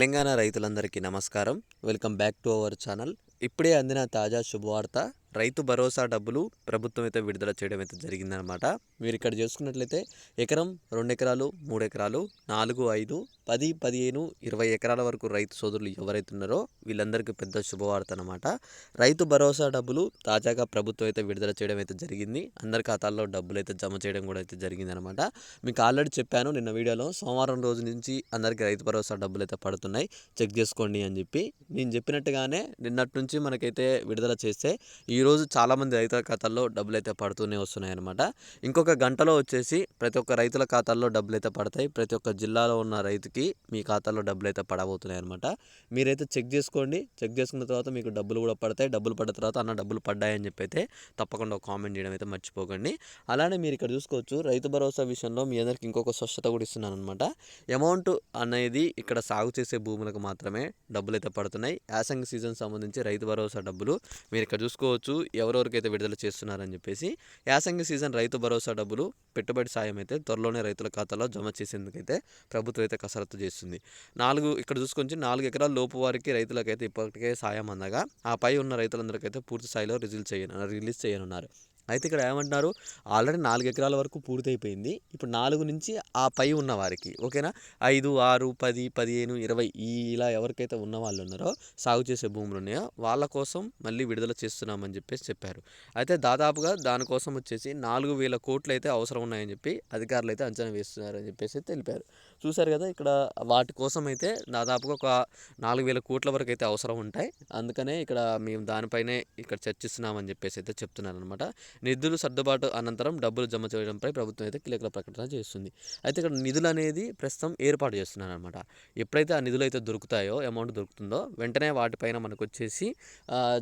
తెలంగాణ రైతులందరికీ నమస్కారం. Welcome back to our channel. ఇప్పుడే అందిన తాజా శుభవార్త రైతు భరోసా డబ్బులు ప్రభుత్వం అయితే విడుదల చేయడం అయితే జరిగిందనమాట మీరు ఇక్కడ చూసుకున్నట్లయితే ఎకరం రెండు ఎకరాలు మూడు ఎకరాలు నాలుగు ఐదు పది పదిహేను ఇరవై ఎకరాల వరకు రైతు సోదరులు ఎవరైతే ఉన్నారో వీళ్ళందరికీ పెద్ద శుభవార్త అనమాట రైతు భరోసా డబ్బులు తాజాగా ప్రభుత్వం అయితే విడుదల చేయడం అయితే జరిగింది. అందరి ఖాతాల్లో డబ్బులు అయితే జమ చేయడం కూడా అయితే జరిగిందనమాట మీకు ఆల్రెడీ చెప్పాను నిన్న వీడియోలో సోమవారం రోజు నుంచి అందరికీ రైతు భరోసా డబ్బులు అయితే పడుతున్నాయి. చెక్ చేసుకోండి అని చెప్పి. నేను చెప్పినట్టుగానే నిన్నటి నుంచి మనకైతే విడుదల చేస్తే ఈరోజు చాలామంది రైతుల ఖాతాల్లో డబ్బులు అయితే పడుతూనే వస్తున్నాయి అనమాట ఇంకొక గంటలో వచ్చేసి ప్రతి ఒక్క రైతుల ఖాతాల్లో డబ్బులు అయితే పడతాయి. ప్రతి ఒక్క జిల్లాలో ఉన్న రైతుకి మీ ఖాతాలో డబ్బులు అయితే పడబోతున్నాయి అనమాట మీరైతే చెక్ చేసుకోండి. చెక్ చేసుకున్న తర్వాత మీకు డబ్బులు కూడా పడతాయి. డబ్బులు పడ్డ తర్వాత అన్న డబ్బులు పడ్డాయని చెప్పి అయితే తప్పకుండా ఒక కామెంట్ చేయడం అయితే మర్చిపోకండి. అలానే మీరు ఇక్కడ చూసుకోవచ్చు రైతు భరోసా విషయంలో మీ అందరికి ఇంకొక స్వచ్ఛత కూడా ఇస్తున్నాను అనమాట అమౌంట్ అనేది ఇక్కడ సాగు చేసే భూములకు మాత్రమే డబ్బులు అయితే పడుతున్నాయి. యాసంగి సీజన్ సంబంధించి రైతు భరోసా డబ్బులు మీరు ఇక్కడ చూసుకోవచ్చు. ఎవరెవరికైతే విడుదల చేస్తున్నారని చెప్పేసి యాసంగి సీజన్ రైతు భరోసా డబ్బులు పెట్టుబడి సాయం అయితే త్వరలోనే రైతుల ఖాతాలో జమ చేసేందుకైతే ప్రభుత్వం అయితే కసరత్తు చేస్తుంది. నాలుగు ఇక్కడ చూసుకొని నాలుగు ఎకరాల లోపు వారికి రైతులకైతే ఇప్పటికే సాయం అందగా ఆ పై ఉన్న రైతులందరికైతే పూర్తి స్థాయిలో రిజిల్ చేయను రిలీజ్ చేయనున్నారు. అయితే ఇక్కడ ఏమంటున్నారు? ఆల్రెడీ నాలుగు ఎకరాల వరకు పూర్తయిపోయింది. ఇప్పుడు నాలుగు నుంచి ఆ పై ఉన్న వారికి ఓకేనా? ఐదు ఆరు పది పదిహేను ఇరవై ఈ ఇలా ఎవరికైతే ఉన్న వాళ్ళు ఉన్నారో సాగు చేసే భూములు ఉన్నాయో వాళ్ళ కోసం మళ్ళీ విడుదల చేస్తున్నామని చెప్పేసి చెప్పారు. అయితే దాదాపుగా దానికోసం వచ్చేసి నాలుగు వేల కోట్లు అయితే అవసరం ఉన్నాయని చెప్పి అధికారులు అయితే అంచనా వేస్తున్నారని చెప్పేసి తెలిపారు. చూశారు కదా ఇక్కడ వాటి కోసం అయితే దాదాపుగా ఒక నాలుగు వేల కోట్ల వరకు అయితే అవసరం ఉంటాయి. అందుకనే ఇక్కడ మేము దానిపైనే ఇక్కడ చర్చిస్తున్నామని చెప్పేసి అయితే చెప్తున్నారు అనమాట నిధులు సర్దుబాటు అనంతరం డబ్బులు జమ చేయడంపై ప్రభుత్వం అయితే కీలక ప్రకటన చేస్తుంది. అయితే ఇక్కడ నిధులు అనేది ప్రస్తుతం ఏర్పాటు చేస్తున్నారు అనమాట ఎప్పుడైతే ఆ నిధులు అయితే దొరుకుతాయో అమౌంట్ దొరుకుతుందో వెంటనే వాటిపైన మనకు వచ్చేసి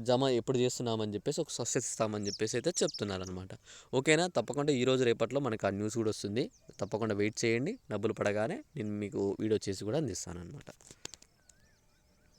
జమ ఎప్పుడు చేస్తున్నామని చెప్పేసి ఒక సక్సెస్ ఇస్తామని చెప్పేసి అయితే చెప్తున్నారు అనమాట ఓకేనా? తప్పకుండా ఈ రోజు రేపట్లో మనకు ఆ న్యూస్ కూడా వస్తుంది. తప్పకుండా వెయిట్ చేయండి. డబ్బులు పడగానే నేను మీకు వీడియో చేసి కూడా అందిస్తాను అనమాట